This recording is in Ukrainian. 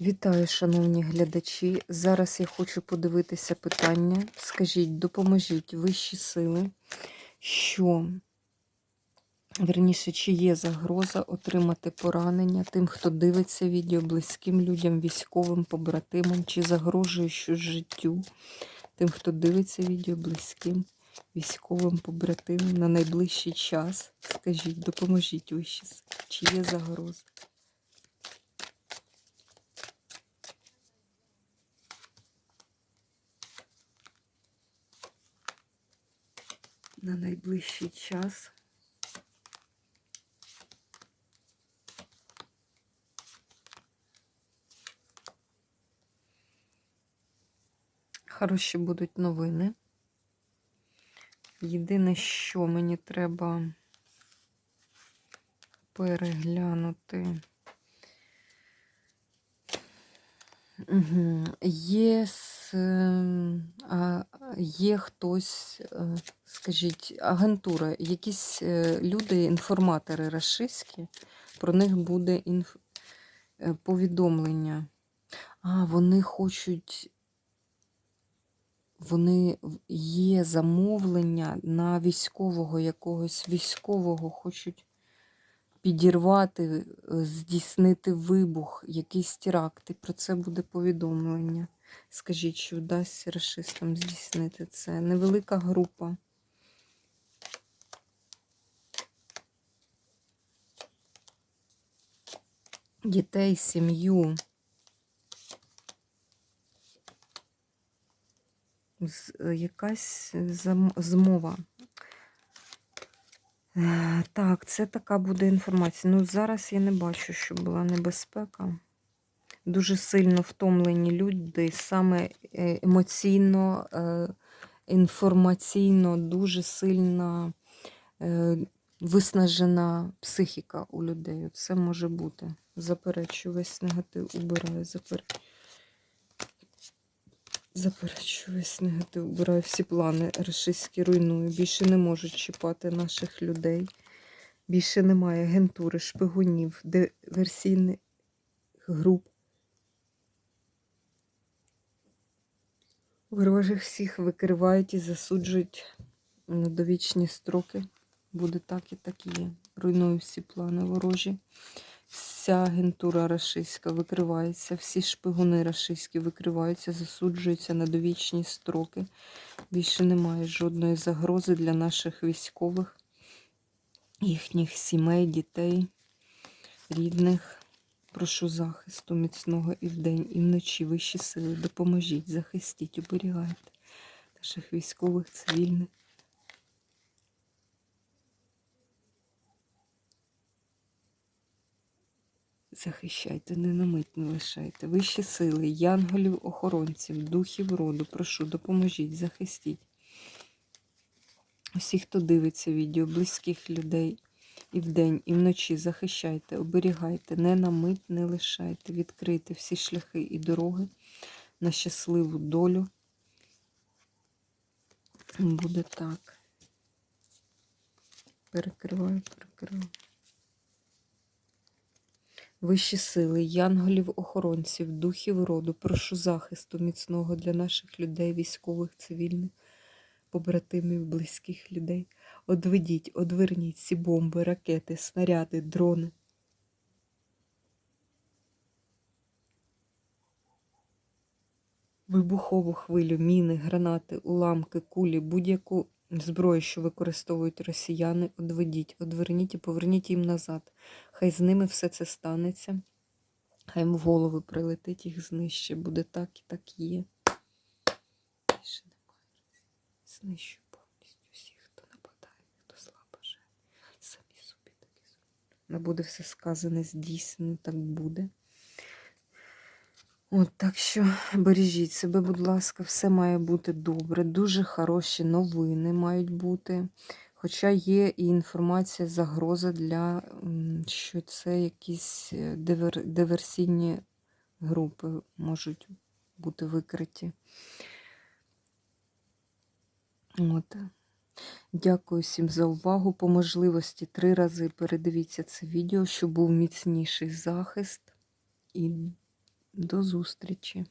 Вітаю, шановні глядачі. Зараз я хочу подивитися питання. Скажіть, допоможіть вищі сили, що, верніше, чи є загроза отримати поранення тим, хто дивиться відео близьким людям, військовим, побратимам, чи загрожує щось життю тим, хто дивиться відео близьким, військовим, побратимам на найближчий час. Скажіть, допоможіть вищі сили, чи є загроза? На найближчий час. Хороші будуть новини. Єдине, що мені треба переглянути. Угу. Є, а, є хтось, е, скажіть, агентура, якісь е, люди, інформатори рашистські, про них буде інф... е, повідомлення. А, вони хочуть, вони є замовлення на військового якогось військового, хочуть підірвати, е, здійснити вибух, якийсь теракт. І про це буде повідомлення. Скажіть, що вдасться расистам здійснити це. Невелика група. Дітей, сім'ю. Е, Якась змова. Е, Так, це така буде інформація. Ну, зараз я не бачу, що була небезпека. Дуже сильно втомлені люди, саме е, емоційно, е, інформаційно, дуже сильно виснажена психіка у людей. Це може бути. Заперечую, весь негатив убираю. Запер... Заперечую, весь негатив убираю. Всі плани рашистські руйную. Більше не можуть чіпати наших людей. Більше немає агентури, шпигунів, диверсійних груп. Ворожих всіх викривають і засуджують на довічні строки. Буде так і так і є. Руйную всі плани ворожі. Вся агентура рашистська викривається, всі шпигуни рашистські викриваються, засуджуються на довічні строки. Більше немає жодної загрози для наших військових, їхніх сімей, дітей, рідних. Прошу захисту міцного і вдень, і вночі вищі сили. Допоможіть, захистіть, оберігайте наших військових, цивільних. Захищайте, не на не лишайте. Вищі сили, янголів, охоронців, духів роду. Прошу, допоможіть, захистіть. Усіх, хто дивиться відео, близьких людей і вдень, і вночі захищайте, оберігайте, не на мить не лишайте, відкрийте всі шляхи і дороги на щасливу долю. Буде так. Перекриваю, перекриваю. Вищі сили, янголів-охоронців, духів роду, прошу захисту міцного для наших людей, військових, цивільних, побратимів, близьких людей. Одведіть, одверніть ці бомби, ракети, снаряди, дрони. Вибухову хвилю, міни, гранати, уламки, кулі, будь-яку зброю, що використовують росіяни, одведіть, одверніть і поверніть їм назад. Хай з ними все це станеться. Хай їм в голови прилетить, їх знищить. Буде так і так є. Більше немає. Знищу повністю всіх, хто нападає, хто слабо живе. Самі собі такі зроблять. Не все сказане, здійснено, так буде. От, так що бережіть себе, будь ласка, все має бути добре. Дуже хороші новини мають бути. Хоча є і інформація, загроза для, що це якісь е, дивер, диверсійні групи можуть бути викриті. От. Дякую всім за увагу. По можливості три рази передивіться це відео, щоб був міцніший захист і До зустрічі!